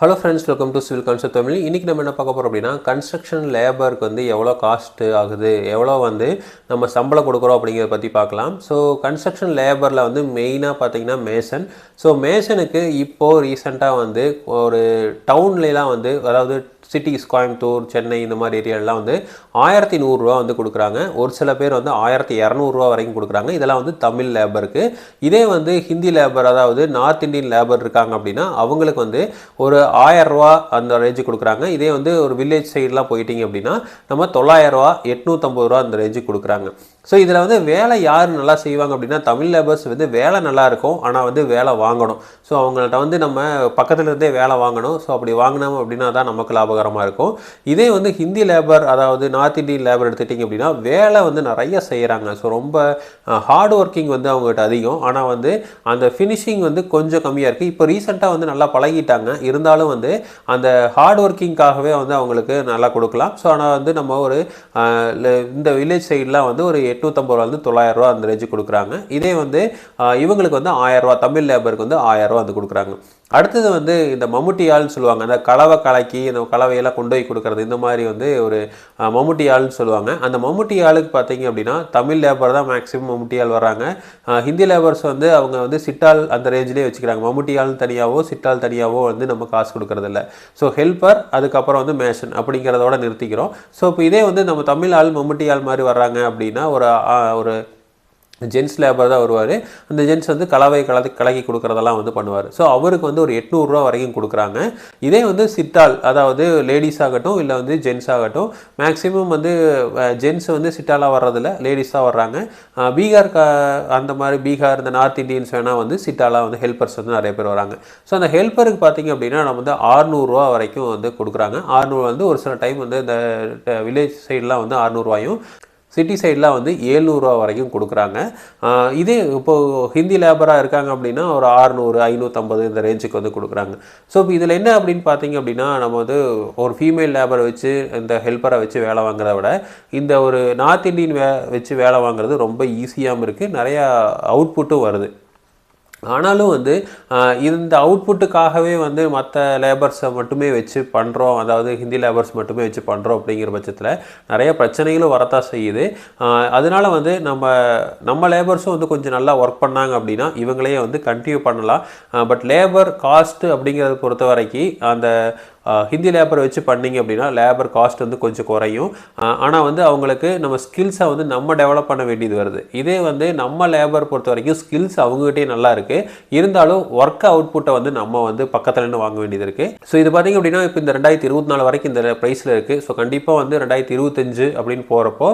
Hello friends welcome to civil concept Tamil இன்றைக்கி நம்ம என்ன பார்க்க போகிறோம் அப்படின்னா கன்ஸ்ட்ரக்ஷன் லேபருக்கு வந்து எவ்வளோ காஸ்ட்டு ஆகுது எவ்வளோ வந்து நம்ம சம்பளம் கொடுக்குறோம் அப்படிங்கிறத பற்றி பார்க்கலாம். ஸோ கன்ஸ்ட்ரக்ஷன் லேபரில் வந்து மெயினாக பார்த்தீங்கன்னா மேசன் ஸோ மேசனுக்கு இப்போது ரீசெண்டாக வந்து ஒரு டவுன்லலாம் வந்து அதாவது சிட்டிஸ் கோயம்புத்தூர் சென்னை இந்த மாதிரி ஏரியாலாம் வந்து ஆயிரத்தி நூறுரூவா வந்து கொடுக்குறாங்க. ஒரு சில பேர் வந்து ஆயிரத்தி இரநூறுவா வரைக்கும் கொடுக்குறாங்க. இதெல்லாம் வந்து தமிழ் லேபருக்கு இதே வந்து ஹிந்தி லேபர் அதாவது நார்த் இந்தியன் லேபர் இருக்காங்க அப்படின்னா அவங்களுக்கு வந்து ஒரு ஆயரூவா அந்த ரேஞ்சு கொடுக்குறாங்க. இதே வந்து ஒரு வில்லேஜ் சைட்லாம் போயிட்டீங்க அப்படின்னா நம்ம தொள்ளாயிரரூவா எட்நூற்றம்பது ரூபா அந்த ரேஞ்சு கொடுக்குறாங்க. ஸோ இதில் வந்து வேலை யார் நல்லா செய்வாங்க அப்படின்னா தமிழ் லேபர்ஸ் வந்து வேலை நல்லா இருக்கும் ஆனால் வந்து வேலை வாங்கணும். ஸோ அவங்கள்ட்ட வந்து நம்ம பக்கத்தில் இருந்தே வேலை வாங்கணும். ஸோ அப்படி வாங்கினோம் அப்படின்னா தான் நமக்கு லாபகரமாக இருக்கும். இதே வந்து ஹிந்தி லேபர் அதாவது நார்த் இந்தியன் லேபர் எடுத்துட்டிங்க அப்படின்னா வேலை வந்து நிறைய செய்கிறாங்க ஸோ ரொம்ப ஹார்ட் ஒர்க்கிங் வந்து அவங்ககிட்ட அதிகம். ஆனால் வந்து அந்த ஃபினிஷிங் வந்து கொஞ்சம் கம்மியாக இருக்குது இப்போ ரீசெண்டாக வந்து நல்லா பழகிட்டாங்க. இருந்தாலும் வந்து அந்த ஹார்ட் ஒர்க்கிங்காகவே வந்து அவங்களுக்கு நல்லா கொடுக்கலாம். ஸோ ஆனால் வந்து நம்ம ஒரு இந்த வில்லேஜ் சைட்லாம் வந்து ஒரு எட்நூற்றம்பது ரூபாலேருந்து தொள்ளாயிரம் ரூபா அந்த ரேஞ்சு கொடுக்குறாங்க. இதே வந்து இவங்களுக்கு வந்து ஆயிரம் தமிழ் லேபருக்கு வந்து ஆயிரம் வந்து கொடுக்குறாங்க. அடுத்தது வந்து இந்த மம்முட்டி ஆள்னு சொல்லுவாங்க. அந்த கலவை கலக்கி இந்த கலவையெல்லாம் கொண்டு போய் கொடுக்கறது இந்த மாதிரி வந்து ஒரு மம்முட்டி ஆள்னு சொல்லுவாங்க. அந்த மம்முட்டி ஆளுக்கு பார்த்தீங்க அப்படின்னா தமிழ் லேபர் தான் மேக்ஸிமம் மம்முட்டி ஆள் வராங்க ஹிந்தி லேபர்ஸ் வந்து அவங்க வந்து சிட்டால் அந்த ரேஞ்சிலே வச்சுக்கிறாங்க. மம்முட்டி ஆள் தனியாவோ சிட்டால் தனியாகவோ வந்து நம்ம காசு கொடுக்கறது ஸோ ஹெல்ப்பர் அதுக்கப்புறம் வந்து மேஷன் அப்படிங்கிறதோட நிறுத்திக்கிறோம். ஸோ இப்போ இதே வந்து நம்ம தமிழ் ஆள் மம்முட்டி ஆள் மாதிரி வர்றாங்க அப்படின்னா ஒரு ஆஹ், ஒரு ஜென்ஸ் லேபர் தான் வருவார். அந்த ஜென்ஸ் வந்து கலவை கலந்து கலக்கி கொடுக்குறதெல்லாம் வந்து பண்ணுவார். ஸோ அவருக்கு வந்து ஒரு எட்நூறுரூவா வரைக்கும் கொடுக்குறாங்க. இதே வந்து சிட்டால் அதாவது லேடிஸ் ஆகட்டும் இல்லை வந்து ஜென்ஸ் ஆகட்டும் மேக்ஸிமம் வந்து ஜென்ஸ் வந்து சிட்டாலாக வர்றதில்ல லேடிஸ் தான் வர்றாங்க. பீகார் க அந்த மாதிரி பீகார் இந்த நார்த் இந்தியன்ஸ் வேணால் வந்து சிட்டாலாக வந்து ஹெல்பர்ஸ் வந்து நிறைய பேர் வராங்க. ஸோ அந்த ஹெல்ப்பருக்கு பார்த்தீங்க அப்படின்னா நம்ம வந்து ஆறுநூறுவா வரைக்கும் வந்து கொடுக்குறாங்க. ஆறுநூறு வந்து ஒரு சில டைம் வந்து இந்த வில்லேஜ் சைட்லாம் வந்து ஆறுநூறுவாயும் சிட்டி சைடெலாம் வந்து ஏழ்நூறுரூவா வரைக்கும் கொடுக்குறாங்க. இதே இப்போது ஹிந்தி லேபராக இருக்காங்க அப்படின்னா ஒரு ஆறுநூறு ஐநூற்றம்பது இந்த ரேஞ்சுக்கு வந்து கொடுக்குறாங்க. ஸோ இப்போ இதில் என்ன அப்படின்னு பார்த்தீங்க அப்படின்னா நம்ம வந்து ஒரு ஃபீமேல் லேபரை வச்சு இந்த ஹெல்ப்பரை வச்சு வேலை வாங்குறத விட இந்த ஒரு நார்த் இந்தியன் வே வச்சு வேலை வாங்குறது ரொம்ப ஈஸியாகவும் இருக்குது நிறையா அவுட்புட்டும் வருது. ஆனாலும் வந்து இந்த அவுட்புட்டுக்காகவே வந்து மற்ற லேபர்ஸை மட்டுமே வச்சு பண்ணுறோம் அதாவது ஹிந்தி லேபர்ஸ் மட்டுமே வச்சு பண்ணுறோம் அப்படிங்கிற பட்சத்தில் நிறைய பிரச்சனைகளும் வரத்தான் செய்யுது. அதனால் அதனால வந்து நம்ம நம்ம லேபர்ஸும் வந்து கொஞ்சம் நல்லா ஒர்க் பண்ணாங்க அப்படின்னா இவங்களையே வந்து கண்டினியூ பண்ணலாம். பட் லேபர் காஸ்ட் அப்படிங்கிறத பொறுத்த வரைக்கும் அந்த ஹிந்தி லேபர் வச்சு பண்ணிங்க அப்படின்னா லேபர் காஸ்ட் வந்து கொஞ்சம் குறையும். ஆனால் வந்து அவங்களுக்கு நம்ம ஸ்கில்ஸை வந்து நம்ம டெவலப் பண்ண வேண்டியது வருது. இதே வந்து நம்ம லேபர் பொறுத்த வரைக்கும் ஸ்கில்ஸ் அவங்ககிட்டயே நல்லா இருக்குது இருந்தாலும் ஒர்க் அவுட்புட்டை வந்து நம்ம வந்து பக்கத்தில் இருந்து வாங்க வேண்டியது இருக்குது ஸோ இது பார்த்திங்க அப்படின்னா இப்போ இந்த ரெண்டாயிரத்தி இருபத்தி நாலு வரைக்கும் இந்த ப்ரைஸில் இருக்குது ஸோ கண்டிப்பாக வந்து ரெண்டாயிரத்தி இருபத்தஞ்சு அப்படின்னு போகிறப்போ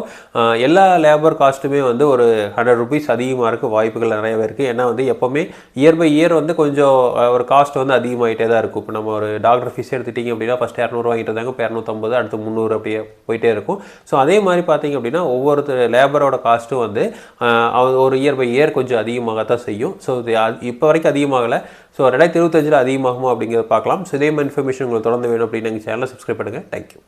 எல்லா லேபர் காஸ்ட்டுமே வந்து ஒரு ஹண்ட்ரட் ருபீஸ் அதிகமாக இருக்க வாய்ப்புகள் நிறையவே இருக்குது ஏன்னா வந்து எப்போவுமே இயர் பை இயர் வந்து கொஞ்சம் ஒரு காஸ்ட் வந்து அதிகமாகிட்டே தான் இருக்கும். இப்போ நம்ம ஒரு டாக்டர் ஃபீஸ் எடுத்துட்டிங்க அப்படின்னா ஃபஸ்ட் இரநூறு வாங்கிட்டு இருந்தாங்க இப்போ இரநூத்தம்பது அடுத்து முந்நூறு அப்படியே போயிட்டே இருக்கும். ஸோ அதே மாதிரி பார்த்தீங்க அப்படின்னா ஒவ்வொருத்தர் லேபரோட காஸ்ட்டும் வந்து ஒரு இயர் பை இயர் கொஞ்சம் அதிகமாகத்தான் செய்யும். ஸோ இது இப்போ வரைக்கும் அதிகமாகலை. ஸோ ரெண்டாயிரத்தி இருபத்தஞ்சில் அதிகமாகுமா அப்படிங்கிறத பார்க்கலாம். ஸோ இதே மாதிரி இன்ஃபர்மேஷன் உங்களுக்கு தொடர்ந்து வேணும் அப்படின்னு எங்கள் சேனலை சப்ஸ்கிரைப் பண்ணுங்கள் தேங்க்யூ